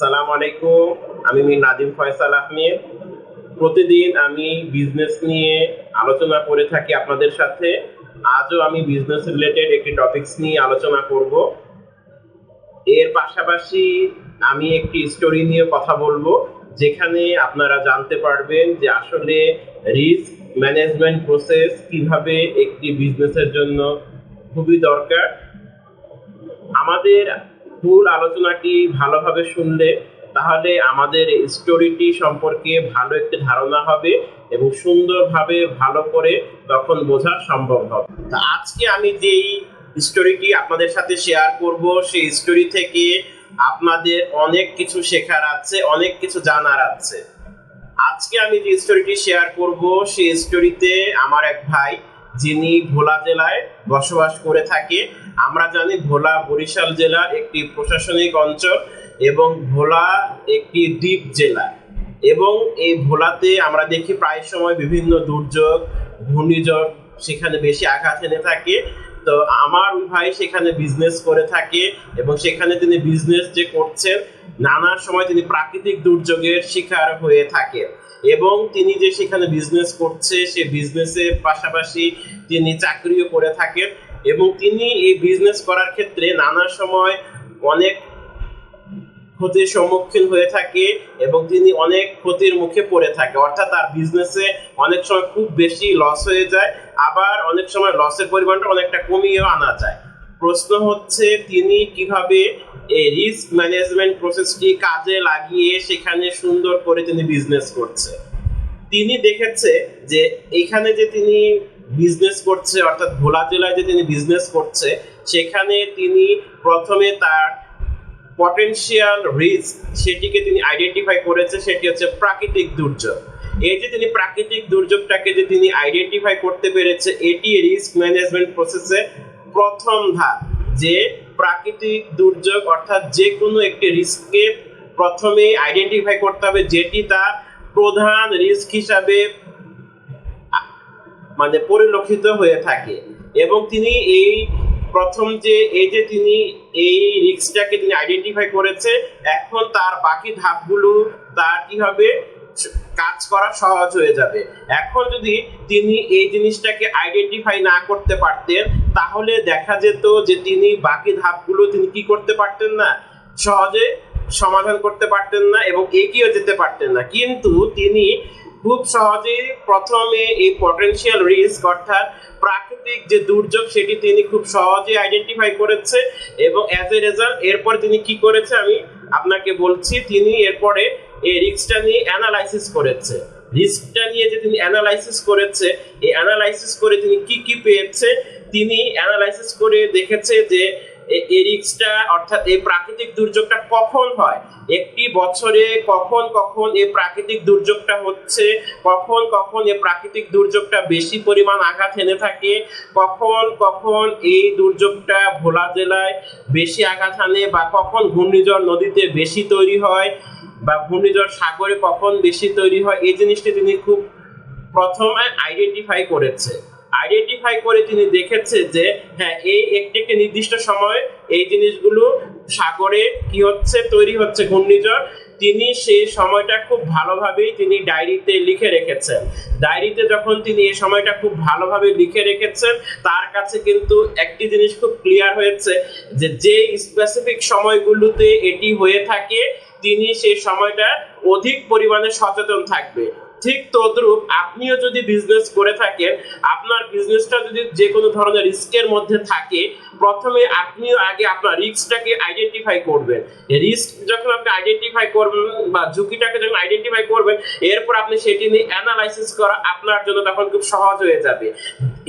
সালাম আলাইকুম। আমি মীর নাদিম ফয়সাল আহমেদ। প্রতিদিন আমি বিজনেস নিয়ে আলোচনা করে থাকি আপনাদের সাথে। আজও আমি বিজনেস রিলেটেড একটি টপিকস নিয়ে আলোচনা করব। এর পাশাপাশি আমি একটি স্টোরি নিয়ে কথা বলব, যেখানে আপনারা জানতে পারবেন যে আসলে রিস্ক ম্যানেজমেন্ট প্রসেস কীভাবে একটি বিজনেসের জন্য খুবই দরকার। আমাদের ফুল আলোচনাটি ভালোভাবে শুনলে তাহলে আমাদের স্টোরিটি সম্পর্কে ভালো একটি ধারণা হবে এবং সুন্দরভাবে ভালো করে তখন বোঝা সম্ভব হবে। তা আজকে আমি যেই স্টোরিটি আপনাদের সাথে শেয়ার করব, সেই স্টোরি থেকে আপনাদের অনেক কিছু শেখার আছে, অনেক কিছু জানার আছে। আজকে আমি যে স্টোরিটি শেয়ার করব, সেই স্টোরিতে আমার এক ভাই যিনি ভোলা জেলায় বসবাস করে থাকে, আমরা জানি ভোলা বরিশাল জেলার একটি প্রশাসনিক অঞ্চল এবং ভোলা একটি দ্বীপ জেলা। এবং এই ভোলাতে আমরা দেখি প্রায় সময় বিভিন্ন দুর্যোগ, ঘূর্ণিঝড় সেখানে বেশি আঘাত এনে থাকে। তো আমার ভাই সেখানে বিজনেস করে থাকে এবং সেখানে তিনি বিজনেস যে করছেন, নানা সময় তিনি প্রাকৃতিক দুর্যোগের শিকার হয়ে থাকে। এবং তিনি যে সেখানে বিজনেস করছে, সে বিজনেসের পাশাপাশি তিনি চাকরিও করে থাকেন। এবং তিনি এই বিজনেস করার ক্ষেত্রে নানা সময় অনেক ক্ষতির সম্মুখীন হয়ে থাকে এবং তিনি অনেক ক্ষতির মুখে পড়ে থাকে। অর্থাৎ তার বিজনেসে অনেক সময় খুব বেশি লস হয়ে যায়, আবার অনেক সময় লসের পরিমাণটা অনেকটা কমিয়েও আনা যায়। প্রশ্ন হচ্ছে, তিনি কীভাবে এই রিস্ক ম্যানেজমেন্ট প্রসেসটি কাজে লাগিয়ে সেখানে সুন্দর করে তিনি বিজনেস করছে? তিনি দেখেছে যে এখানে যে তিনি বিজনেস করছে, অর্থাৎ ভোলা জেলায় যে তিনি বিজনেস করছে, সেখানে তিনি প্রথমে তার পটেনশিয়াল রিস্ক সেটিকে তিনি আইডেন্টিফাই করেছে, সেটি হচ্ছে প্রাকৃতিক দুর্যোগ। এই যে তিনি প্রাকৃতিক দুর্যোগটাকে যে তিনি আইডেন্টিফাই করতে পেরেছে, এটি রিস্ক ম্যানেজমেন্ট প্রসেসের প্রথম ধাপ। যে প্রাকৃতিক দুর্যোগ অর্থাৎ যে কোনো একটি রিস্ককে প্রথমে আইডেন্টিফাই করতে হবে, যেটি তার প্রধান রিস্ক হিসাবে মানে পরিলক্ষিত হয়ে থাকে। এবং তিনি এই প্রথম যে, এই যে তিনি এই রিস্কটাকে তিনি আইডেন্টিফাই করেছে, এখন তার বাকি ধাপগুলো, তার কি হবে? কাজ করা সহজ হয়ে যাবে। এখন যদি তিনি এই জিনিসটাকে আইডেন্টিফাই না করতে পারতেন, তাহলে দেখা যেত যে তিনি বাকি ধাপগুলো তিনি কি করতে পারতেন না? সহজে সমাধান করতে পারতেন না এবং এগিয়ে যেতে পারতেন না। কিন্তু তিনি খুব সহজেই প্রথমে এই পটেনশিয়াল রিস্ক অর্থাৎ প্রাকৃতিক যে দুর্যোগ, সেটি তিনি খুব সহজে আইডেন্টিফাই করেছে এবং অ্যাজ এ রেজাল্ট এরপর তিনি কি করেছে আমি আপনাকে বলছি, তিনি এরপরে এই রিস্কটা নিয়ে অ্যানালাইসিস করেছে। রিস্কটা নিয়ে যে তিনি অ্যানালাইসিস করেছে, এই অ্যানালাইসিস করে তিনি কি কি পেয়েছে, তিনি অ্যানালাইসিস করে দেখেছে যে এই রিস্কটা অর্থাৎ এই প্রাকৃতিক দুর্যোগটা কখন হয়? একটি বছরে কখন কখন এই প্রাকৃতিক দুর্যোগটা হচ্ছে? কখন কখন এই প্রাকৃতিক দুর্যোগটা বেশি পরিমাণ আঘাত এনে থাকে? কখন কখন এই দুর্যোগটা ভোলা জেলায় বেশি আঘাত আনে বা কখন ঘূর্ণিঝড় নদীতে বেশি তৈরি হয় বা ঘূর্ণিঝড় সাগরে কখন বেশি তৈরি হয়? এই জিনিসটি তিনি খুব প্রথমে আইডেন্টিফাই করেছে। আইডেন্টিফাই করে তিনি দেখেছে যে হ্যাঁ এই একটি একটি নির্দিষ্ট সময় এই জিনিসগুলো সাগরে কি হচ্ছে, তৈরি হচ্ছে ঘূর্ণিঝড়। তিনি সেই সময়টা খুব ভালোভাবেই তিনি ডায়েরিতে লিখে রেখেছেন। ডায়েরিতে যখন তিনি এই সময়টা খুব ভালোভাবে লিখে রেখেছেন, তার কাছে কিন্তু একটি জিনিস খুব ক্লিয়ার হয়েছে যে যে স্পেসিফিক সময়গুলোতে এটি হয়ে থাকে, তিনি সেই সময়টা অধিক পরিমাণে সচেতন থাকবে। ঠিক তদ্রূপ আপনিও যদি বিজনেস করে থাকেন, আপনার বিজনেসটা যদি যে কোনো ধরনের রিস্কের মধ্যে থাকে, প্রথমে আপনিও আগে আপনার রিস্কটাকে আইডেন্টিফাই করবেন। রিস্ক যখন আপনি আইডেন্টিফাই করবেন বা ঝুঁকিটাকে যখন আইডেন্টিফাই করবেন, এরপর আপনি সেটি নিয়ে অ্যানালাইসিস করা আপনার জন্য তখন খুব সহজ হয়ে যাবে।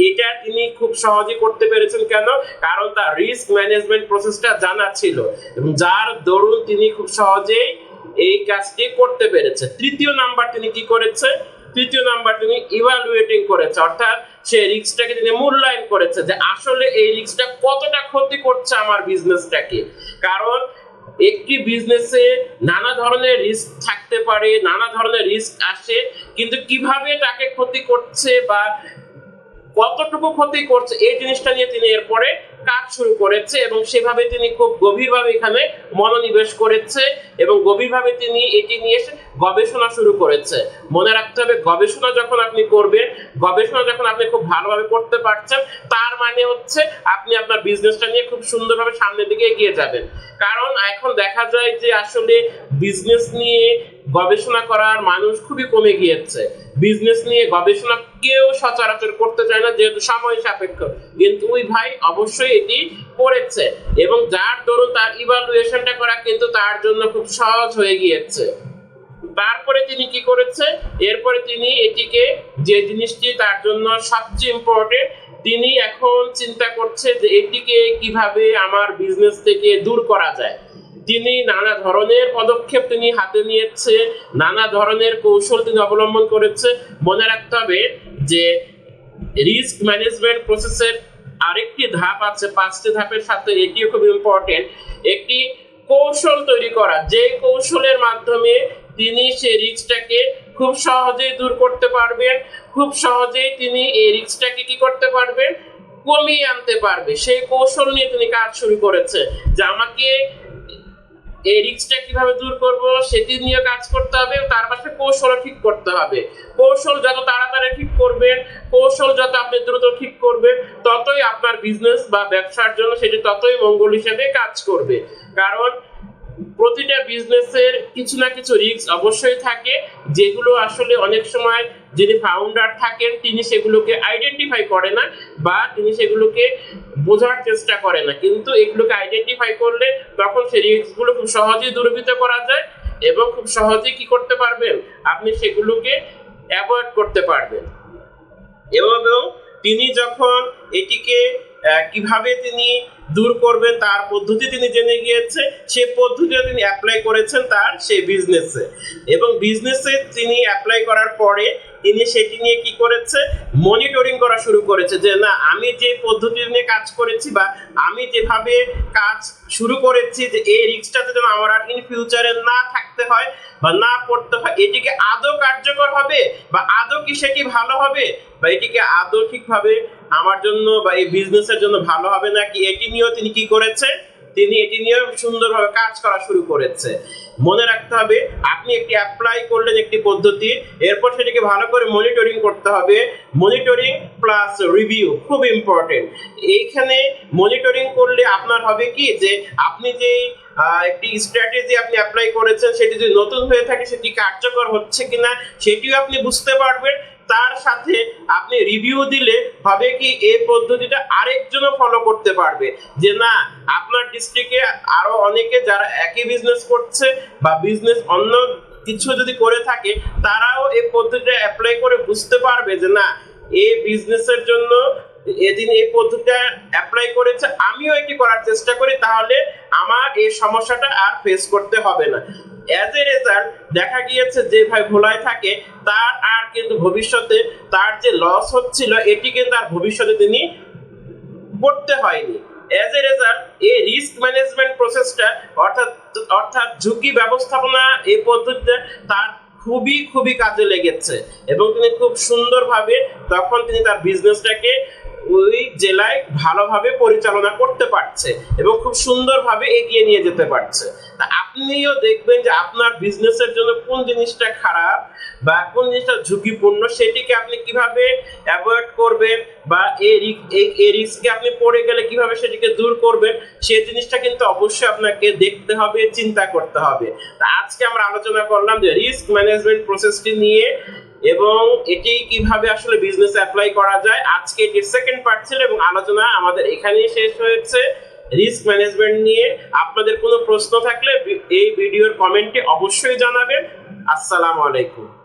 এটা তিনি খুব সহজে করতে পেরেছেন কেন? কারণ তার রিস্ক ম্যানেজমেন্ট প্রসেসটা জানা ছিল। এবং যার দরুন তিনি খুব সহজেই এই কাজটি করতে পেরেছে? তৃতীয় নাম্বার তিনি কি করেছে? তৃতীয় নাম্বার তিনি ইভালুয়েটিং করেছে। অর্থাৎ সে রিস্কটাকে তিনি মূল্যায়ন করেছে যে আসলে এই রিস্কটা কতটা ক্ষতি করছে আমার বিজনেসটাকে কারণ একটি বিজনেসে নানা ধরনের রিস্ক থাকতে পারে, নানা ধরনের রিস্ক আসে, কিন্তু কীভাবে তাকে ক্ষতি করছে বা কতটুকু ক্ষতি করছে এই জিনিসটা নিয়ে তিনি এরপরে কাজ শুরু করেছে এবং সেভাবে তিনি খুব গভীরভাবে এখানে মনোনিবেশ করেছে এবং গভীরভাবে তিনি এটি নিয়ে গবেষণা শুরু করেছে। মনে রাখতে হবে, গবেষণা যখন আপনি করবেন, গবেষণা যখন আপনি খুব ভালোভাবে করতে পারছেন, তার মানে হচ্ছে আপনি আপনার বিজনেসটা নিয়ে খুব সুন্দরভাবে সামনের দিকে এগিয়ে যাবেন। কারণ এখন দেখা যায় যে আসলে বিজনেস নিয়ে গবেষণা করার মানুষ খুবই কমে গিয়েছে। বিজনেস নিয়ে গবেষণা কেউ সচরাচর করতে চায় না, যেহেতু সময় সাপেক্ষ। কিন্তু ওই ভাই অবশ্যই এটি করেছে এবং যার দরুন তার ইভালুয়েশনটা করা কিন্তু তার জন্য খুব সহজ হয়ে গিয়েছে। তারপরে তিনি কি করেছে? এরপরে তিনি এটিকে যে জিনিসটি তার জন্য সবচেয়ে ইম্পর্টেন্ট তিনি এখন চিন্তা করছে যে এটিকে কীভাবে আমার বিজনেস থেকে দূর করা যায়। তিনি নানা ধরনের পদক্ষেপ তিনি হাতে নিয়েছে, নানা ধরনের কৌশল তিনি অবলম্বন করেছে। মনে রাখতে হবে যে রিস্ক ম্যানেজমেন্ট প্রসেসের আরেকটি ধাপ আছে, পাঁচটি ধাপের সাথে এটিও খুব ইম্পর্টেন্ট একটি কৌশল তৈরি করা, যে কৌশলের মাধ্যমে তিনি সেই রিস্কটাকে খুব সহজেই দূর করতে পারবেন, খুব সহজেই তিনি এই রিস্কটাকে কি করতে পারবেন? কমিয়ে আনতে পারবে। সেই কৌশল নিয়ে তিনি কাজ শুরু করেছে। যে আমাকে এই রিক্সটা কীভাবে দূর করব সেটি নিয়ে কাজ করতে হবে, তার পাশে কৌশল ঠিক করতে হবে। কৌশল যত তাড়াতাড়ি ঠিক করবেন, কৌশল যত আপনি দ্রুত ঠিক করবেন, ততই আপনার বিজনেস বা ব্যবসার জন্য সেটি ততই মঙ্গল হিসেবে কাজ করবে। কারণ প্রতিটা বিজনেসের কিছু না কিছু রিস্ক অবশ্যই থাকে, যেগুলো আসলে অনেক সময় যিনি ফাউন্ডার থাকেন, তিনি সেগুলোকে আইডেন্টিফাই করে না বা তিনি সেগুলোকে বোঝার চেষ্টা করে না। কিন্তু এগুলোকে আইডেন্টিফাই করলে তখন সেই রিস্কগুলো খুব সহজেই দূরীভূত করা যায় এবং খুব সহজেই কি করতে পারবেন? আপনি সেগুলোকে অ্যাভয়েড করতে পারবেন। এবং তিনি যখন এটিকে কীভাবে তিনি দূর করবেন, তার পদ্ধতি তিনি জেনে গিয়েছে, সে পদ্ধতি তিনি অ্যাপ্লাই করেছেন তার সেই বিজনেসে এবং বিজনেসে তিনি অ্যাপ্লাই করার পরে তিনি সেটি নিয়ে কি করেছে? মনিটরিং করা শুরু করেছে যে, না, আমি যে পদ্ধতি নিয়ে কাজ করেছি বা আমি যেভাবে কাজ শুরু করেছি যে, এই রিস্কটাতে যেন আমার আর ইন ফিউচারে না থাকতে হয় বা না পড়তে হয় এটিকে আদৌ কার্যকর হবে? বা আদৌ কি সেটি ভালো হবে? বা এটিকে আদৌ ঠিকভাবে আমার জন্য বা এই বিজনেসের জন্য ভালো হবে নাকি এটি নিয়েও তিনি কি করেছে? তিনি এটি নিয়ে সুন্দরভাবে কাজ করা শুরু করেছে। মনে রাখতে হবে, আপনি একটি অ্যাপ্লাই করলেন একটি পদ্ধতি, এরপর সেটিকে ভালো করে মনিটরিং করতে হবে। মনিটরিং প্লাস রিভিউ খুব ইম্পর্টেন্ট এইখানে মনিটরিং করলে আপনার হবে কি যে, আপনি যে একটি স্ট্র্যাটেজি আপনি অ্যাপ্লাই করেছেন, সেটি যদি নতুন হয়ে থাকে, সেটি কার্যকর হচ্ছে কিনা, সেটিও আপনি বুঝতে পারবেন। তার সাথে আপনি রিভিউ দিলে হবে কি এই পদ্ধতিটা আরেকজনও ফলো করতে পারবে। যে না, আপনার ডিস্ট্রিক্টে আরও অনেকে যারা একই বিজনেস করছে বা বিজনেস অন্য কিছু যদি করে থাকে, তারাও এই পদ্ধতিটা অ্যাপ্লাই করে বুঝতে পারবে যে না, এই বিজনেসের জন্য এদিন এই পদ্ধতিটা অ্যাপ্লাই করেছে, আমিও এটি করার চেষ্টা করি, তাহলে আমার এই সমস্যাটা আর ফেস করতে হবে না। অ্যাজ এ রেজাল্ট দেখা গিয়েছে যে ভাই ভোলায় থাকে, তার আর কিন্তু ভবিষ্যতে তার যে লস হচ্ছিল, এটি কিন্তু আর ভবিষ্যতে তিনি করতে হয়নি। অ্যাজ এ রেজাল্ট এই রিস্ক ম্যানেজমেন্ট প্রসেসটা অর্থাৎ অর্থাৎ ঝুঁকি ব্যবস্থাপনা এই পদ্ধতিতে তার খুবই খুবই কাজে লেগেছে। এবং তিনি খুব সুন্দরভাবে তখন তিনি তার বিজনেসটাকে ওই জেলায় ভালোভাবে পরিচালনা করতে পারছে এবং খুব সুন্দরভাবে এগিয়ে নিয়ে যেতে পারছে। তা আপনিও দেখবেন যে আপনার বিজনেসের জন্য কোন জিনিসটা খারাপ বা কোন জিনিসটা ঝুঁকিপূর্ণ সেটিকে আপনি কীভাবে অ্যাভয়েড করবেন বা এই রিস্কে আপনি পড়ে গেলে কীভাবে সেটিকে দূর করবেন সেই জিনিসটা কিন্তু অবশ্যই আপনাকে দেখতে হবে, চিন্তা করতে হবে। তা আজকে আমরা আলোচনা করলাম যে রিস্ক ম্যানেজমেন্ট প্রসেসটি নিয়ে এবং এটি কীভাবে আসলে বিজনেস অ্যাপ্লাই করা যায়, আজকে এটির সেকেন্ড পার্ট ছিল এবং আলোচনা আমাদের এখানেই শেষ হয়েছে। রিস্ক ম্যানেজমেন্ট নিয়ে আপনাদের কোনো প্রশ্ন থাকলে এই ভিডিওর কমেন্টে অবশ্যই জানাবেন। আসসালামু আলাইকুম।